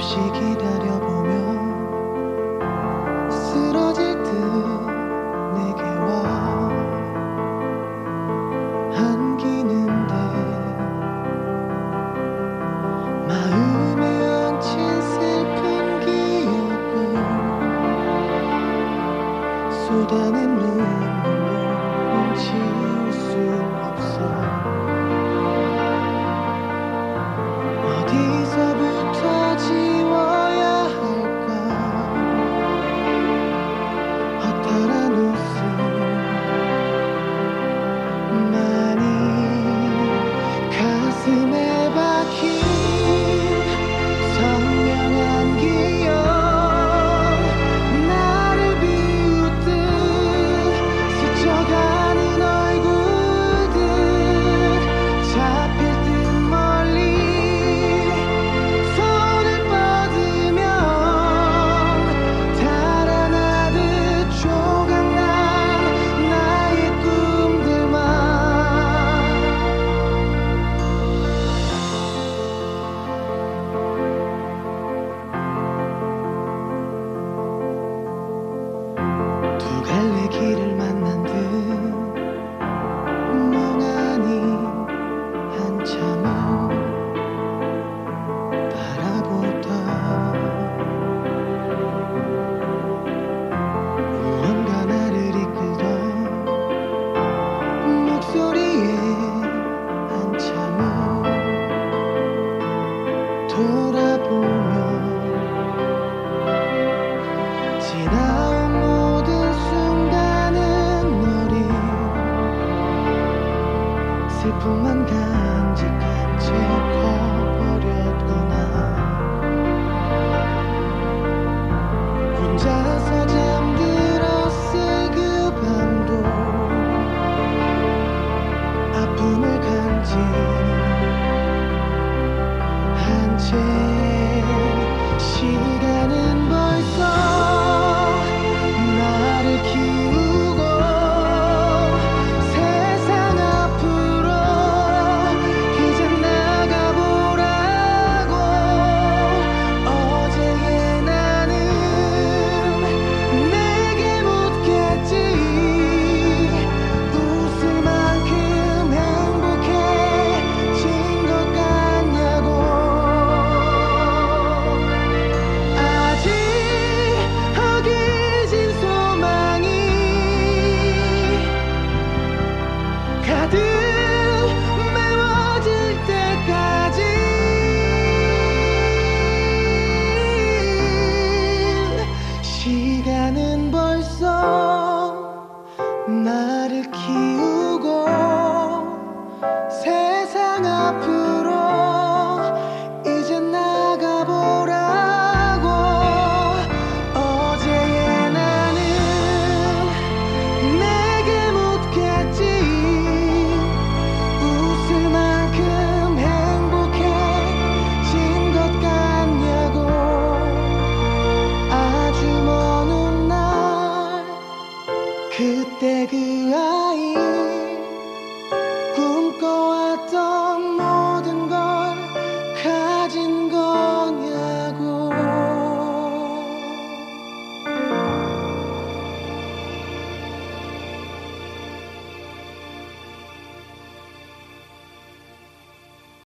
없이 기다려보며 쓰러질 듯 내게 와. 안기는데 마음에 얹힌 슬픈 기억을 쏟아내 돌아보면 지나온 모든 순간은 우리 슬픔만 간직한 채 커버렸구나 혼자서